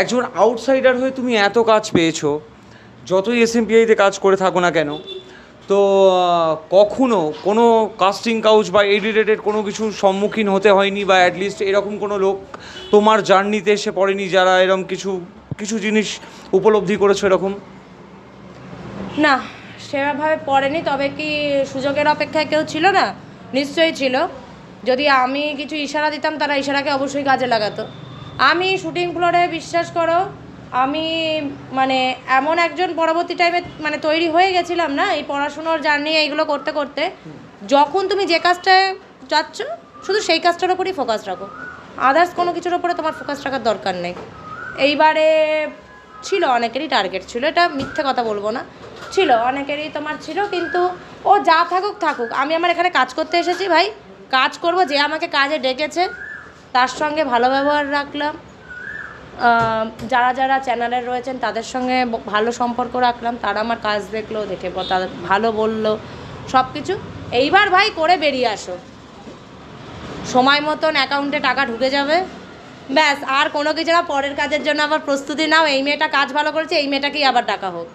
একজন আউটসাইডার হয়ে তুমি এত কাজ পেয়েছ, যতই এসএমপিআইতে কাজ করে থাকো না কেন, তো কখনো কোনো কাস্টিং কাউচ বা এডিটেডের কোনো কিছুর সম্মুখীন হতে হয়নি বা অ্যাটলিস্ট এরকম কোনো লোক তোমার জার্নিতে এসে পড়েনি যারা এরকম কিছু কিছু জিনিস উপলব্ধি করেছ এরকম? না, সেভাবে পড়েনি, তবে কি সুযোগের অপেক্ষায় কেউ ছিল না? নিশ্চয়ই ছিল। যদি আমি কিছু ইশারা দিতাম, তারা ইশারাকে অবশ্যই কাজে লাগাতো। আমি শুটিং ফ্লোরে বিশ্বাস করো, আমি মানে এমন একজন পরবর্তী টাইমে মানে তৈরি হয়ে গেছিলাম না, এই পড়াশুনোর জার্নি এইগুলো করতে করতে। যখন তুমি যে কাজটায় যাচ্ছ শুধু সেই কাজটার ওপরই ফোকাস রাখো। আদার্স কোনো কিছুর ওপরে তোমার ফোকাস রাখার দরকার নেই। এইবারে ছিল, অনেকেরই টার্গেট ছিল, এটা মিথ্যে কথা বলব না। ছিল, অনেকেরই তোমার ছিল, কিন্তু ও যা থাকুক থাকুক। আমি আমার এখানে কাজ করতে এসেছি, ভাই। কাজ করব, যে আমাকে কাজে ডেকেছে তার সঙ্গে ভালো ব্যবহার রাখলাম। যারা যারা চ্যানেলের রয়েছেন, তাদের সঙ্গে ভালো সম্পর্ক রাখলাম। তারা আমার কাজ দেখল, দেখে তাদের ভালো বলল সব কিছু এইবার ভাই করে বেরিয়ে আসো। সময় মতন অ্যাকাউন্টে টাকা ঢুকে যাবে। ব্যাস, আর কোনো কিছু না, পরের কাজের জন্য আবার প্রস্তুতি নাও। এই মেয়েটা কাজ ভালো করেছে, এই মেয়েটাকেই আবার টাকা হোক।